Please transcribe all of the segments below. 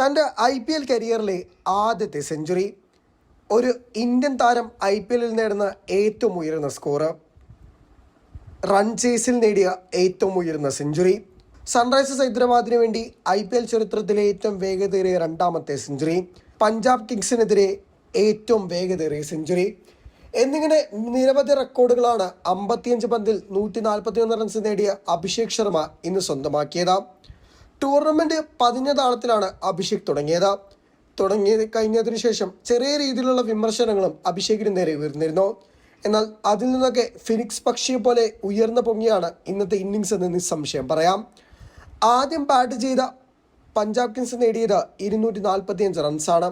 തന്റെ I P L കരിയറിലെ ആദ്യത്തെ സെഞ്ചുറി. ഒരു ഇന്ത്യൻ താരം ഐ പി എല്ലിൽ നേടുന്ന ഏറ്റവും ഉയർന്ന സ്കോറ് റൺ ചേസിൽ നേടിയ ഏറ്റവും ഉയർന്ന സെഞ്ചുറി. സൺറൈസേഴ്സ് ഹൈദരാബാദിന് വേണ്ടി ഐ പി എൽ ചരിത്രത്തിലെ ഏറ്റവും വേഗതയേറിയ രണ്ടാമത്തെ സെഞ്ചുറി. പഞ്ചാബ് കിങ്സിനെതിരെ ഏറ്റവും വേഗതയേറിയ സെഞ്ചുറി. എന്നിങ്ങനെ നിരവധി റെക്കോർഡുകളാണ് അമ്പത്തിയഞ്ച് പന്തിൽ നൂറ്റി നാൽപ്പത്തിയൊന്ന് റൺസ് നേടിയ അഭിഷേക് ശർമ്മ ഇന്ന് സ്വന്തമാക്കിയത്. ടൂർണമെന്റ് പതിഞ്ഞ താളത്തിലാണ് അഭിഷേക് തുടങ്ങിയത്. തുടങ്ങി കഴിഞ്ഞതിനു ശേഷം ചെറിയ രീതിയിലുള്ള വിമർശനങ്ങളും അഭിഷേകിന് നേരെ ഉയർന്നിരുന്നു. എന്നാൽ അതിൽ നിന്നൊക്കെ ഫിനിക്സ് പക്ഷിയെ പോലെ ഉയർന്ന പൊങ്ങിയാണ് ഇന്നത്തെ ഇന്നിങ്സ് എന്ന് നിസ്സംശയം പറയാം. ആദ്യം ബാറ്റ് ചെയ്ത പഞ്ചാബ് കിങ്സ് നേടിയത് ഇരുന്നൂറ്റി നാൽപ്പത്തിയഞ്ച് റൺസാണ്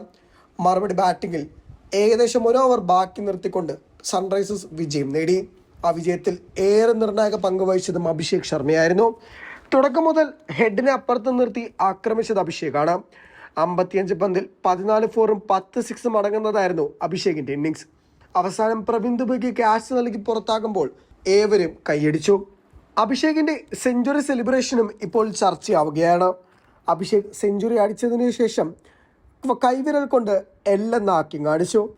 മറുപടി ബാറ്റിങ്ങിൽ ഏകദേശം ഒരു ഓവർ ബാക്കി നിർത്തിക്കൊണ്ട് സൺറൈസേഴ്സ് വിജയം നേടി. ആ വിജയത്തിൽ ഏറെ നിർണായക പങ്ക് വഹിച്ചതും അഭിഷേക് ശർമ്മയായിരുന്നു. തുടക്കം മുതൽ ഹെഡിനെ അപ്പുറത്ത് നിർത്തി ആക്രമിച്ചത് അഭിഷേകാണ്. അമ്പത്തിയഞ്ച് പന്തിൽ പതിനാല് ഫോറും പത്ത് സിക്സും അടങ്ങുന്നതായിരുന്നു അഭിഷേകിന്റെ ഇന്നിങ്സ് അവസാനം പ്രവീൺ ദുബയ്ക്ക് ക്യാച്ച് നൽകി പുറത്താകുമ്പോൾ ഏവരും കൈയടിച്ചു. അഭിഷേകിന്റെ സെഞ്ചുറി സെലിബ്രേഷനും ഇപ്പോൾ ചർച്ചയാവുകയാണ്. അഭിഷേക് സെഞ്ചുറി അടിച്ചതിനു ശേഷം കൈവിരൽ കൊണ്ട് എല്ലാം നാക്കി കാണിച്ചു.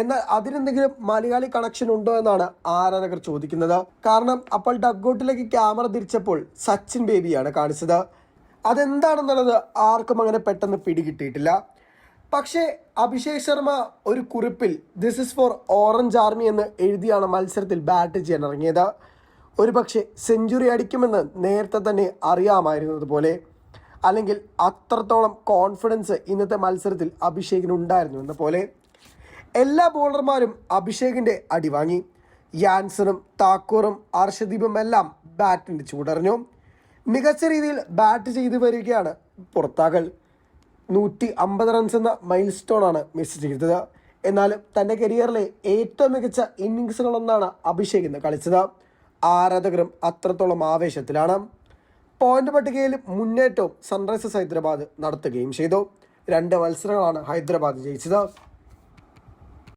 എന്നാൽ അതിനെന്തെങ്കിലും മലയാളി കണക്ഷൻ ഉണ്ടോ എന്നാണ് ആരാധകർ ചോദിക്കുന്നത്. കാരണം അപ്പോൾ ഡഗ്ഔട്ടിലേക്ക് ക്യാമറ തിരിച്ചപ്പോൾ സച്ചിൻ ബേബിയാണ് കാണിച്ചത്. അതെന്താണെന്നുള്ളത് ആർക്കും അങ്ങനെ പെട്ടെന്ന് പിടികിട്ടിയിട്ടില്ല. പക്ഷേ അഭിഷേക് ശർമ്മ ഒരു കുറിപ്പിൽ this is for orange army എന്ന് എഴുതിയാണ് മത്സരത്തിൽ ബാറ്റ് ചെയ്യാൻ ഇറങ്ങിയത് ഒരു പക്ഷേ സെഞ്ചുറി അടിക്കുമെന്ന് നേരത്തെ തന്നെ അറിയാമായിരുന്നതുപോലെ അല്ലെങ്കിൽ അത്രത്തോളം കോൺഫിഡൻസ് ഇന്നത്തെ മത്സരത്തിൽ അഭിഷേകിന് ഉണ്ടായിരുന്നു എന്ന പോലെ. എല്ലാ ബോളർമാരും അഭിഷേകിന്റെ അടിവാങ്ങി യാൻസണും താക്കൂറും അർഷദീപും എല്ലാം ബാറ്റിന്റെ ചൂടറിഞ്ഞു മികച്ച രീതിയിൽ ബാറ്റ് ചെയ്തു വരികയാണ് പുറത്താകൽ. നൂറ്റി അമ്പത് റൺസ് എന്ന മൈൽ സ്റ്റോൺ ആണ് മിസ് ചെയ്തത്. എന്നാലും തന്റെ കരിയറിലെ ഏറ്റവും മികച്ച ഇന്നിങ്സുകളൊന്നാണ് അഭിഷേക് ഇന്ന് കളിച്ചത്. ആരാധകരും അത്രത്തോളം ആവേശത്തിലാണ്. പോയിന്റ് പട്ടികയിൽ മുന്നേറ്റവും സൺറൈസേഴ്സ് ഹൈദരാബാദ് നടത്തുകയും ചെയ്തു. രണ്ട് മത്സരങ്ങളാണ് ഹൈദരാബാദ് ജയിച്ചത്.